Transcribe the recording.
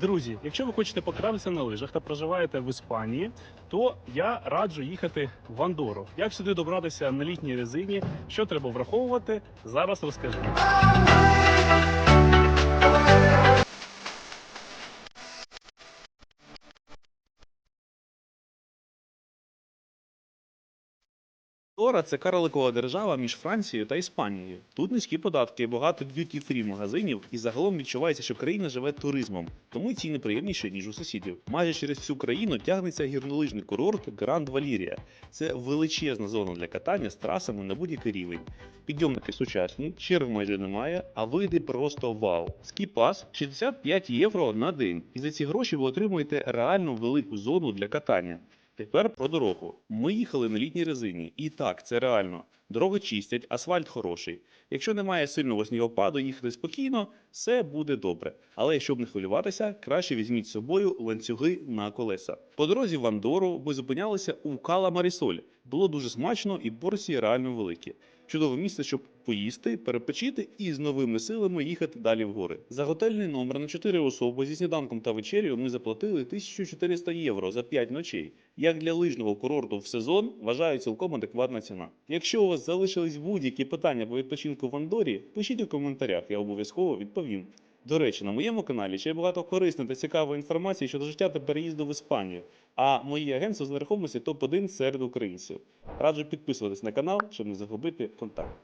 Друзі, якщо ви хочете покататися на лижах та проживаєте в Іспанії, то я раджу їхати в Андору. Як сюди добратися на літній резині? Що треба враховувати? Зараз розкажу. Андора – це карликова держава між Францією та Іспанією. Тут низькі податки, багато д'юті-фрі магазинів, і загалом відчувається, що країна живе туризмом, тому й ціни приємніші, ніж у сусідів. Майже через всю країну тягнеться гірнолижний курорт Гранд Валірія. Це величезна зона для катання з трасами на будь-який рівень. Підйомники сучасні, черг майже немає, а види просто вау. Скіпас 65 євро на день. І за ці гроші ви отримуєте реально велику зону для катання. Тепер про дорогу. Ми їхали на літній резині, і так, це реально. Дороги чистять, асфальт хороший. Якщо немає сильного снігопаду, їхати спокійно, все буде добре. Але щоб не хвилюватися, краще візьміть з собою ланцюги на колеса. По дорозі в Андору ми зупинялися у Кала Марісоль. Було дуже смачно і порції реально великі. Чудове місце, щоб поїсти, перепочити і з новими силами їхати далі в гори. За готельний номер на 4 особи зі сніданком та вечерю ми заплатили 1400 євро за 5 ночей. Як для лижного курорту в сезон, вважаю цілком адекватна ціна. Якщо у вас залишились будь-які питання по відпочинку в Андорі, пишіть у коментарях, я обов'язково відповім. До речі, на моєму каналі ще є багато корисної та цікавої інформації щодо життя та переїзду в Іспанію. А моє агентство з нерухомості топ-1 серед українців. Раджу підписуватись на канал, щоб не загубити контакт.